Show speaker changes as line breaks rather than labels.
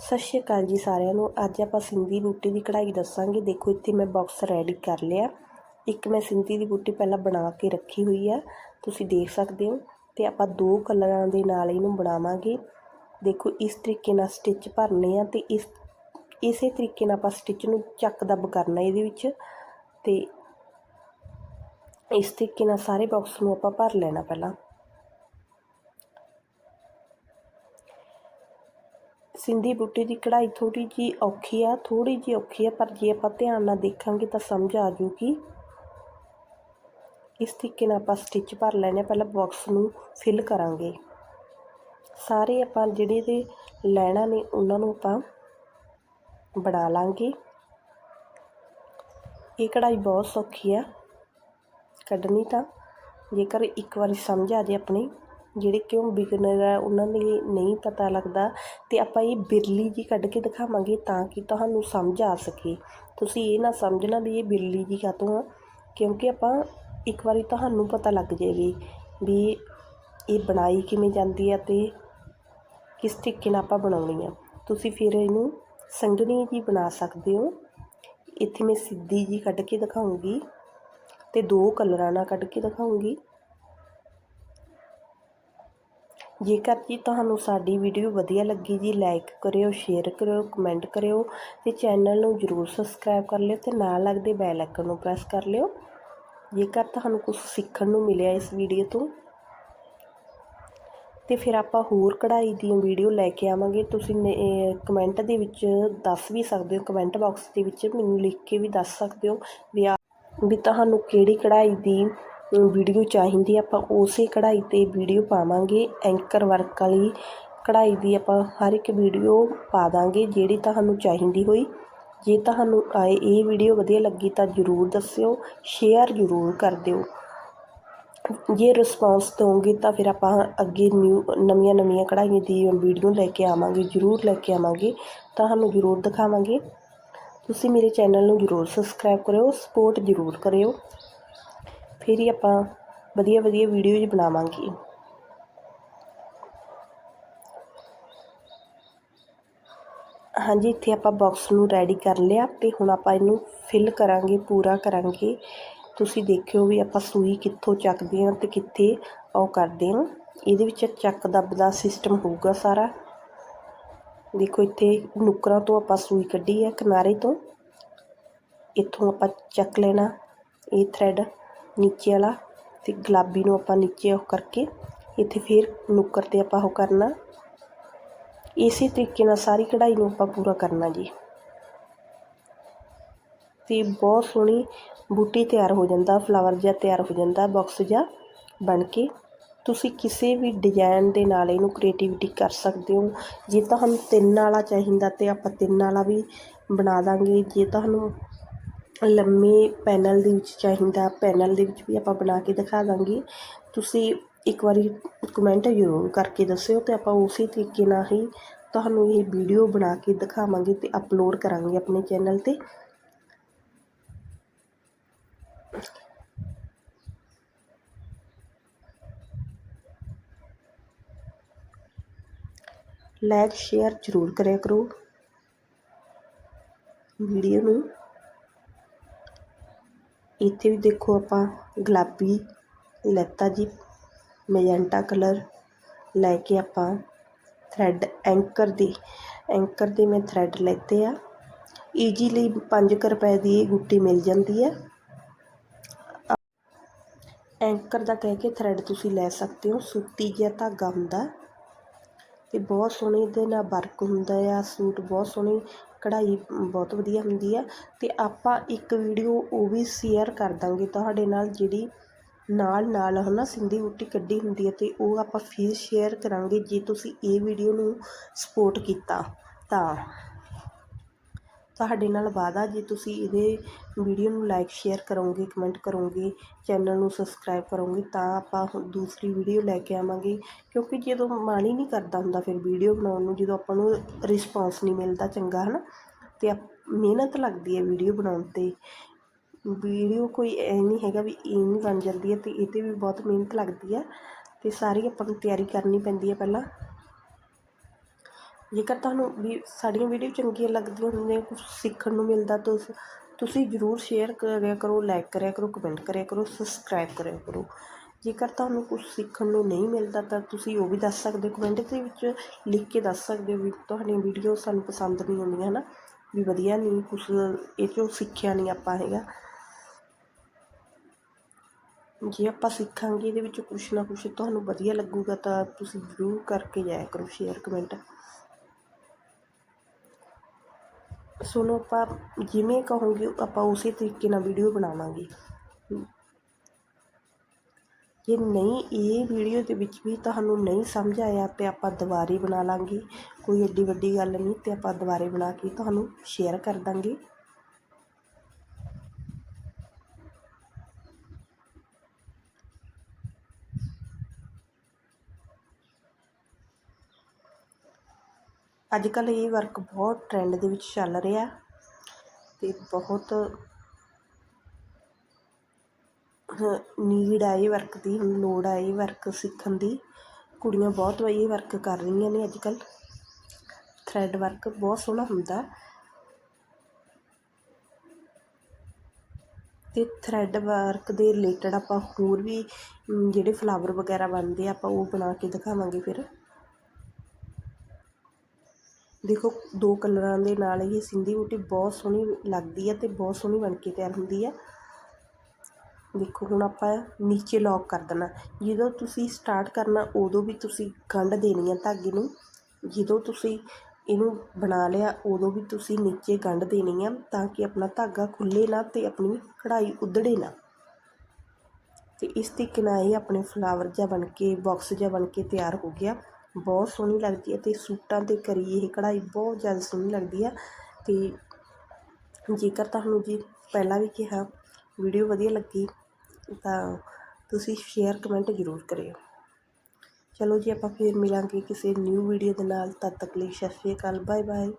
ਸਤਿ ਸ਼੍ਰੀ ਅਕਾਲ ਜੀ ਸਾਰਿਆਂ ਨੂੰ। ਅੱਜ ਆਪਾਂ ਸਿੰਧੀ ਬੂਟੀ ਦੀ ਕਢਾਈ ਦੱਸਾਂਗੇ। ਦੇਖੋ, ਇੱਥੇ ਮੈਂ ਬਾਕਸ ਰੈਡੀ ਕਰ ਲਿਆ। ਇੱਕ ਮੈਂ ਸਿੰਧੀ ਦੀ ਬੂਟੀ ਪਹਿਲਾਂ ਬਣਾ ਕੇ ਰੱਖੀ ਹੋਈ ਆ। ਤੁਸੀਂ ਦੇਖ ਸਕਦੇ ਹੋ ਤੇ ਆਪਾਂ ਦੋ ਕਲਰਾਂ ਦੇ ਨਾਲ ਇਹਨੂੰ ਬਣਾਵਾਂਗੇ। ਦੇਖੋ, ਇਸ ਤਰੀਕੇ ਨਾਲ ਸਟਿਚ ਭਰਨੇ ਆ ਤੇ ਇਸ, ਇਸੇ ਤਰੀਕੇ ਨਾਲ ਆਪਾਂ ਸਟਿਚ ਨੂੰ ਚੱਕ ਦੱਬ ਕਰਨਾ ਇਹਦੇ ਵਿੱਚ ਤੇ ਇਸ ਤਰੀਕੇ ਨਾਲ ਸਾਰੇ ਬਾਕਸ ਨੂੰ ਆਪਾਂ ਭਰ ਲੈਣਾ ਪਹਿਲਾਂ। ਸਿੰਧੀ ਬੂਟੇ ਦੀ ਕਢਾਈ ਥੋੜ੍ਹੀ ਜਿਹੀ ਔਖੀ ਆ, ਥੋੜ੍ਹੀ ਜਿਹੀ ਔਖੀ ਆ, ਪਰ ਜੇ ਆਪਾਂ ਧਿਆਨ ਨਾਲ ਦੇਖਾਂਗੇ ਤਾਂ ਸਮਝ ਆ ਜੂਗੀ। ਇਸ ਤਰੀਕੇ ਨਾਲ ਆਪਾਂ ਸਟਿਚ ਭਰ ਲੈਣੇ ਪਹਿਲਾਂ ਬਾਕਸ ਨੂੰ ਫਿਲ ਕਰਾਂਗੇ। ਸਾਰੇ ਆਪਾਂ ਜਿਹੜੇ ਦੇ ਲੈਣਾ ਨੇ, ਉਹਨਾਂ ਨੂੰ ਆਪਾਂ ਬਣਾ ਲਾਂਗੇ। ਇਹ ਕਢਾਈ ਬਹੁਤ ਸੌਖੀ ਆ। ਕੱਢਣੀ ਤਾਂ ਜੇਕਰ ਇੱਕ ਵਾਰੀ ਸਮਝ ਆ ਜੇ ਆਪਣੀ। ਜਿਹੜੇ ਕਿਉਂ ਬਿਗਨਰ ਹੈ ਉਹਨਾਂ ਲਈ ਨਹੀਂ ਪਤਾ ਲੱਗਦਾ ਅਤੇ ਆਪਾਂ ਇਹ ਬਿਰਲੀ ਜੀ ਕੱਢ ਕੇ ਦਿਖਾਵਾਂਗੇ ਤਾਂ ਕਿ ਤੁਹਾਨੂੰ ਸਮਝ ਆ ਸਕੇ। ਤੁਸੀਂ ਇਹ ਨਾ ਸਮਝਣਾ ਵੀ ਇਹ ਬਿਰਲੀ ਜੀ ਕਾਤੋਂ ਆ, ਕਿਉਂਕਿ ਆਪਾਂ ਇੱਕ ਵਾਰੀ ਤੁਹਾਨੂੰ ਪਤਾ ਲੱਗ ਜਾਏਗੀ ਵੀ ਇਹ ਬਣਾਈ ਕਿਵੇਂ ਜਾਂਦੀ ਹੈ ਅਤੇ ਕਿਸ ਤਰੀਕੇ ਨਾਲ ਆਪਾਂ ਬਣਾਉਣੀ ਆ। ਤੁਸੀਂ ਫਿਰ ਇਹਨੂੰ ਸੰਘਣੀ ਜੀ ਬਣਾ ਸਕਦੇ ਹੋ। ਇੱਥੇ ਮੈਂ ਸਿੱਧੀ ਜੀ ਕੱਢ ਕੇ ਦਿਖਾਉਂਗੀ ਤੇ ਦੋ ਕਲਰਾਂ ਨਾਲ ਕੱਢ ਕੇ ਦਿਖਾਉਂਗੀ। ਜੇਕਰ ਜੀ ਤੁਹਾਨੂੰ ਸਾਡੀ ਵੀਡੀਓ ਵਧੀਆ ਲੱਗੀ ਜੀ ਲਾਈਕ ਕਰਿਓ ਸ਼ੇਅਰ ਕਰਿਓ ਕਮੈਂਟ ਕਰਿਓ ਤੇ ਚੈਨਲ ਨੂੰ ਜਰੂਰ ਸਬਸਕ੍ਰਾਈਬ ਕਰ ਲਿਓ ਤੇ ਨਾਲ ਲੱਗਦੇ ਬੈਲ ਆਈਕਨ ਨੂੰ ਪ੍ਰੈਸ ਕਰ ਲਿਓ। ਜੇਕਰ ਤੁਹਾਨੂੰ ਕੁਝ ਸਿੱਖਣ ਨੂੰ ਮਿਲਿਆ ਇਸ ਵੀਡੀਓ ਤੋਂ ਤੇ ਫਿਰ ਆਪਾਂ ਹੋਰ ਕਢਾਈ ਦੀ ਵੀਡੀਓ ਲੈ ਕੇ ਆਵਾਂਗੇ। ਤੁਸੀਂ ਕਮੈਂਟ ਦੇ ਵਿੱਚ ਦੱਸ ਵੀ ਸਕਦੇ ਹੋ ਕਮੈਂਟ ਬਾਕਸ ਦੇ ਵਿੱਚ ਮੈਨੂੰ ਲਿਖ ਕੇ ਵੀ ਦੱਸ ਸਕਦੇ ਹੋ ਵੀ ਵੀ ਤੁਹਾਨੂੰ ਕਿਹੜੀ ਕਢਾਈ ਦੀ ਵੀਡੀਓ ਚਾਹੀਦੀ ਆਪਾਂ ਉਸੇ ਕਢਾਈ 'ਤੇ ਵੀਡੀਓ ਪਾਵਾਂਗੇ। ਐਂਕਰ ਵਰਕ ਵਾਲੀ ਕਢਾਈ ਦੀ ਆਪਾਂ ਹਰ ਇੱਕ ਵੀਡੀਓ ਪਾ ਦਾਂਗੇ, ਜਿਹੜੀ ਤੁਹਾਨੂੰ ਚਾਹੀਦੀ ਹੋਈ। ਜੇ ਤੁਹਾਨੂੰ ਆਏ ਇਹ ਵੀਡੀਓ ਵਧੀਆ ਲੱਗੀ ਤਾਂ ਜ਼ਰੂਰ ਦੱਸਿਓ, ਸ਼ੇਅਰ ਜ਼ਰੂਰ ਕਰ ਦਿਓ। ਜੇ ਰਿਸਪੌਂਸ ਦਿਓਗੇ ਤਾਂ ਫਿਰ ਆਪਾਂ ਅੱਗੇ ਨਿਊ, ਨਵੀਆਂ ਨਵੀਆਂ ਕਢਾਈਆਂ ਦੀ ਵੀਡੀਓ ਲੈ ਕੇ ਆਵਾਂਗੇ, ਜ਼ਰੂਰ ਲੈ ਕੇ ਆਵਾਂਗੇ, ਤੁਹਾਨੂੰ ਜ਼ਰੂਰ ਦਿਖਾਵਾਂਗੇ। ਤੁਸੀਂ ਮੇਰੇ ਚੈਨਲ ਨੂੰ ਜ਼ਰੂਰ ਸਬਸਕ੍ਰਾਈਬ ਕਰਿਓ, ਸਪੋਰਟ ਜ਼ਰੂਰ ਕਰਿਓ। ਫਿਰ ਹੀ ਆਪਾਂ ਵਧੀਆ ਵਧੀਆ ਵੀਡੀਓਜ਼ ਬਣਾਵਾਂਗੇ। ਹਾਂਜੀ, ਇੱਥੇ ਆਪਾਂ ਬਾਕਸ ਨੂੰ ਰੈਡੀ ਕਰ ਲਿਆ ਤੇ ਹੁਣ ਆਪਾਂ ਇਹਨੂੰ ਫਿਲ ਕਰਾਂਗੇ, ਪੂਰਾ ਕਰਾਂਗੇ। ਤੁਸੀਂ ਦੇਖਿਓ ਵੀ ਆਪਾਂ ਸੂਈ ਕਿੱਥੋਂ ਚੱਕਦੇ ਹਾਂ ਤੇ ਕਿੱਥੇ ਉਹ ਕਰਦੇ ਹਾਂ। ਇਹਦੇ ਵਿੱਚ ਚੱਕ ਦੱਬ ਦਾ ਸਿਸਟਮ ਹੋਊਗਾ ਸਾਰਾ। ਦੇਖੋ, ਇੱਥੇ ਨੁਕਰਾਂ ਤੋਂ ਆਪਾਂ ਸੂਈ ਕੱਢੀ ਹੈ, ਕਿਨਾਰੇ ਤੋਂ। ਇੱਥੋਂ ਆਪਾਂ ਚੱਕ ਲੈਣਾ ਇਹ ਥਰੈਡ ਨੀਚੇ ਵਾਲਾ ਅਤੇ ਗੁਲਾਬੀ ਨੂੰ ਆਪਾਂ ਨੀਚੇ ਉਹ ਕਰਕੇ ਇੱਥੇ ਫਿਰ ਨੁੱਕਰ ਤੇ ਆਪਾਂ ਉਹ ਕਰਨਾ। ਇਸੇ ਤਰੀਕੇ ਨਾਲ ਸਾਰੀ ਕਢਾਈ ਨੂੰ ਆਪਾਂ ਪੂਰਾ ਕਰਨਾ ਜੀ। ਤੇ ਬਹੁਤ ਸੋਹਣੀ ਬੂਟੀ ਤਿਆਰ ਹੋ ਜਾਂਦਾ, ਫਲਾਵਰ ਜਿਹਾ ਤਿਆਰ ਹੋ ਜਾਂਦਾ ਬਾਕਸ ਜਿਹਾ ਬਣ ਕੇ। ਤੁਸੀਂ ਕਿਸੇ ਵੀ ਡਿਜ਼ਾਈਨ ਦੇ ਨਾਲ ਇਹਨੂੰ ਕ੍ਰੀਏਟੀਵਿਟੀ ਕਰ ਸਕਦੇ ਹੋ। ਜੇ ਤੁਹਾਨੂੰ ਤਿੰਨ ਵਾਲਾ ਚਾਹੀਦਾ ਤੇ ਆਪਾਂ ਤਿੰਨ ਵਾਲਾ ਵੀ ਬਣਾ ਦਾਂਗੇ। ਜੇ ਤੁਹਾਨੂੰ ਲੰਮੇ ਪੈਨਲ ਦੇ ਵਿੱਚ ਚਾਹੀਦਾ ਪੈਨਲ ਦੇ ਵਿੱਚ ਵੀ ਆਪਾਂ ਬਣਾ ਕੇ ਦਿਖਾ ਦਾਂਗੇ। ਤੁਸੀਂ ਇੱਕ ਵਾਰੀ ਕਮੈਂਟ ਜ਼ਰੂਰ ਕਰਕੇ ਦੱਸਿਓ ਤੇ ਆਪਾਂ ਉਸੇ ਤਰੀਕੇ ਨਾਲ ਹੀ ਤੁਹਾਨੂੰ ਇਹ ਵੀਡੀਓ ਬਣਾ ਕੇ ਦਿਖਾਵਾਂਗੇ ਤੇ ਅਪਲੋਡ ਕਰਾਂਗੇ ਆਪਣੇ ਚੈਨਲ ਤੇ। ਲਾਈਕ ਸ਼ੇਅਰ ਜ਼ਰੂਰ ਕਰਿਆ ਕਰੋ। ਵੀਡੀਓ ਨੂੰ ਇੱਥੇ ਵੀ ਦੇਖੋ ਆਪਾਂ ਗੁਲਾਬੀ ਲੈਤਾ ਜੀ, ਮੈਜੈਂਟਾ ਕਲਰ ਲੈ ਕੇ ਆਪਾਂ ਥਰੈਡ ਐਂਕਰ ਦੀ ਐਂਕਰ ਦੇ ਮੈਂ ਥਰੈਡ ਲੈਤੇ ਆ। ਈਜ਼ੀਲੀ 5 ਰੁਪਏ ਦੀ ਇਹ ਗੁੱਟੀ ਮਿਲ ਜਾਂਦੀ ਹੈ। ਐਂਕਰ ਦਾ ਕਹਿ ਕੇ ਥਰੈਡ ਤੁਸੀਂ ਲੈ ਸਕਦੇ ਹੋ, ਸੂਤੀ ਜਿਹਾ ਧਾਗਾ ਹੁੰਦਾ। ਤੇ ਬਹੁਤ ਸੋਹਣੇ ਇਹਦੇ ਨਾਲ ਵਰਕ ਹੁੰਦਾ ਆ, ਸੂਟ ਬਹੁਤ ਸੋਹਣੀ ਕਢਾਈ ਬਹੁਤ ਵਧੀਆ ਹੁੰਦੀ ਹੈ ਅਤੇ ਆਪਾਂ ਇੱਕ ਵੀਡੀਓ ਉਹ ਵੀ ਸ਼ੇਅਰ ਕਰ ਦਾਂਗੇ ਤੁਹਾਡੇ ਨਾਲ ਜਿਹੜੀ ਨਾਲ ਨਾਲ ਹੈ ਨਾ ਸਿੰਧੀ ਬੂਟੀ ਕੱਢੀ ਹੁੰਦੀ ਹੈ ਅਤੇ ਉਹ ਆਪਾਂ ਫਿਰ ਸ਼ੇਅਰ ਕਰਾਂਗੇ ਜੇ ਤੁਸੀਂ ਇਹ ਵੀਡੀਓ ਨੂੰ ਸਪੋਰਟ ਕੀਤਾ ਤਾਂ। ਤੁਹਾਡੇ ਨਾਲ ਵਾਅਦਾ, ਜੇ ਤੁਸੀਂ ਇਹਦੇ ਵੀਡੀਓ ਨੂੰ ਲਾਈਕ ਸ਼ੇਅਰ ਕਰੋਗੇ ਕਮੈਂਟ ਕਰੋਗੇ ਚੈਨਲ ਨੂੰ ਸਬਸਕ੍ਰਾਈਬ ਕਰੋਗੇ, ਤਾਂ ਆਪਾਂ ਦੂਸਰੀ ਵੀਡੀਓ ਲੈ ਕੇ ਆਵਾਂਗੇ। ਕਿਉਂਕਿ ਜਦੋਂ ਮਨ ਹੀ ਨਹੀਂ ਕਰਦਾ ਹੁੰਦਾ ਫਿਰ ਵੀਡੀਓ ਬਣਾਉਣ ਨੂੰ, ਜਦੋਂ ਆਪਾਂ ਨੂੰ ਰਿਸਪੌਂਸ ਨਹੀਂ ਮਿਲਦਾ ਚੰਗਾ ਹੈ ਨਾ ਅਤੇ ਮਿਹਨਤ ਲੱਗਦੀ ਹੈ ਵੀਡੀਓ ਬਣਾਉਣ 'ਤੇ। ਵੀਡੀਓ ਕੋਈ ਐ ਨਹੀਂ ਹੈਗਾ ਵੀ ਇਹ ਨਹੀਂ ਬਣ ਜਾਂਦੀ ਹੈ ਅਤੇ ਇਹ 'ਤੇ ਵੀ ਬਹੁਤ ਮਿਹਨਤ ਲੱਗਦੀ ਹੈ। ਅਤੇ ਸਾਰੀ ਆਪਾਂ ਨੂੰ ਤਿਆਰੀ ਕਰਨੀ ਪੈਂਦੀ ਹੈ ਪਹਿਲਾਂ। ਜੇਕਰ ਤੁਹਾਨੂੰ ਵੀ ਸਾਡੀਆਂ ਵੀਡੀਓ ਚੰਗੀਆਂ ਲੱਗਦੀਆਂ ਹੁੰਦੀਆਂ ਕੁਝ ਸਿੱਖਣ ਨੂੰ ਮਿਲਦਾ, ਤਾਂ ਤੁਸੀਂ ਜ਼ਰੂਰ ਸ਼ੇਅਰ ਕਰਿਆ ਕਰੋ ਲਾਈਕ ਕਰਿਆ ਕਰੋ ਕਮੈਂਟ ਕਰਿਆ ਕਰੋ ਸਬਸਕ੍ਰਾਈਬ ਕਰਿਆ ਕਰੋ। ਜੇਕਰ ਤੁਹਾਨੂੰ ਕੁਝ ਸਿੱਖਣ ਨੂੰ ਨਹੀਂ ਮਿਲਦਾ, ਤਾਂ ਤੁਸੀਂ ਉਹ ਵੀ ਦੱਸ ਸਕਦੇ ਹੋ। ਕਮੈਂਟ ਦੇ ਵਿੱਚ ਲਿਖ ਕੇ ਦੱਸ ਸਕਦੇ ਹੋ ਵੀ ਤੁਹਾਡੀਆਂ ਵੀਡੀਓ ਸਾਨੂੰ ਪਸੰਦ ਨਹੀਂ ਆਉਂਦੀਆਂ ਹੈ ਨਾ ਵੀ ਵਧੀਆ ਨਹੀਂ ਕੁਝ ਇਹ 'ਚੋਂ ਸਿੱਖਿਆ ਨਹੀਂ ਆਪਾਂ ਹੈਗਾ। ਜੇ ਆਪਾਂ ਸਿੱਖਾਂਗੇ, ਇਹਦੇ ਵਿੱਚ ਕੁਛ ਨਾ ਕੁਛ ਤੁਹਾਨੂੰ ਵਧੀਆ ਲੱਗੂਗਾ, ਤਾਂ ਤੁਸੀਂ ਜ਼ਰੂਰ ਕਰਕੇ ਜਾਇਆ ਕਰੋ ਸ਼ੇਅਰ ਕਮੈਂਟ ਸੁਣੋ, ਆਪਾਂ ਜਿਵੇਂ ਕਹੋਗੇ, ਆਪਾਂ ਉਸੇ ਤਰੀਕੇ ਨਾਲ ਵੀਡੀਓ ਬਣਾਵਾਂਗੇ। ਜੇ ਨਹੀਂ, ਇਹ ਵੀਡੀਓ ਦੇ ਵਿੱਚ ਵੀ ਤੁਹਾਨੂੰ ਨਹੀਂ ਸਮਝ ਆਇਆ ਤੇ ਆਪਾਂ ਦੁਬਾਰੇ ਬਣਾ ਲਾਂਗੇ। ਕੋਈ ਏਡੀ ਵੱਡੀ ਗੱਲ ਨਹੀਂ ਤੇ ਆਪਾਂ ਦੁਬਾਰੇ ਬਣਾ ਕੇ ਤੁਹਾਨੂੰ ਸ਼ੇਅਰ ਕਰ ਦਾਂਗੇ। ਅੱਜ ਕੱਲ੍ਹ ਇਹ ਵਰਕ ਬਹੁਤ ਟਰੈਂਡ ਦੇ ਵਿੱਚ ਚੱਲ ਰਿਹਾ ਅਤੇ ਬਹੁਤ ਨੀਡ ਆ ਇਹ ਵਰਕ ਦੀ, ਹੁਣ ਲੋੜ ਆ ਇਹ ਵਰਕ ਸਿੱਖਣ ਦੀ। ਕੁੜੀਆਂ ਬਹੁਤ ਇਹ ਵਰਕ ਕਰ ਰਹੀਆਂ ਨੇ ਅੱਜ ਕੱਲ੍ਹ ਥਰੈਡ ਵਰਕ ਬਹੁਤ ਸੋਹਣਾ ਹੁੰਦਾ। ਤੇ ਥਰੈਡ ਵਰਕ ਦੇ ਰਿਲੇਟਡ ਆਪਾਂ ਹੋਰ ਵੀ, ਜਿਹੜੇ ਫਲਾਵਰ ਵਗੈਰਾ ਬਣਦੇ ਆ, ਆਪਾਂ ਉਹ ਬਣਾ ਕੇ ਦਿਖਾਵਾਂਗੇ ਫਿਰ। ਦੇਖੋ, ਦੋ ਕਲਰਾਂ ਦੇ ਨਾਲ ਇਹ ਸਿੰਧੀ ਬੂਟੀ ਬਹੁਤ ਸੋਹਣੀ ਲੱਗਦੀ ਹੈ ਤੇ ਬਹੁਤ ਸੋਹਣੀ ਬਣ ਕੇ ਤਿਆਰ ਹੁੰਦੀ ਹੈ। ਦੇਖੋ, ਹੁਣ ਆਪਾਂ ਨੀਚੇ ਲੌਕ ਕਰ ਦੇਣਾ। ਜਦੋਂ ਤੁਸੀਂ ਸਟਾਰਟ ਕਰਨਾ, ਉਦੋਂ ਵੀ ਤੁਸੀਂ ਗੰਢ ਦੇਣੀ ਹੈ ਧਾਗੇ ਨੂੰ। ਜਦੋਂ ਤੁਸੀਂ ਇਹਨੂੰ ਬਣਾ ਲਿਆ, ਉਦੋਂ ਵੀ ਤੁਸੀਂ ਨੀਚੇ ਗੰਢ ਦੇਣੀ ਆ ਤਾਂ ਕਿ ਆਪਣਾ ਧਾਗਾ ਖੁੱਲੇ ਨਾ ਤੇ ਆਪਣੀ ਕਢਾਈ ਉਧੜੇ ਨਾ। ਤੇ ਇਸ ਤਰੀਕੇ ਨਾਲ ਇਹ ਆਪਣੇ ਫਲਾਵਰ ਜਿਹਾ ਬਣ ਕੇ ਬਾਕਸ ਜਿਹਾ ਬਣ ਕੇ ਤਿਆਰ ਹੋ ਗਿਆ। ਬਹੁਤ ਸੋਹਣੀ ਲੱਗਦੀ ਹੈ ਅਤੇ ਸੂਟਾਂ 'ਤੇ ਕਰੀ ਇਹ ਕਢਾਈ ਬਹੁਤ ਜ਼ਿਆਦਾ ਸੋਹਣੀ ਲੱਗਦੀ ਆ ਅਤੇ ਜੇਕਰ ਤੁਹਾਨੂੰ ਜੀ ਪਹਿਲਾਂ ਵੀ ਕਿਹਾ ਵੀਡੀਓ ਵਧੀਆ ਲੱਗੀ ਤਾਂ ਤੁਸੀਂ ਸ਼ੇਅਰ ਕਮੈਂਟ ਜ਼ਰੂਰ ਕਰਿਓ। ਚਲੋ ਜੀ ਆਪਾਂ ਫਿਰ ਮਿਲਾਂਗੇ ਕਿਸੇ ਨਿਊ ਵੀਡੀਓ ਦੇ ਨਾਲ, ਤਦ ਤੱਕ ਲਈ ਸਤਿ ਸ਼੍ਰੀ ਅਕਾਲ ਬਾਏ ਬਾਏ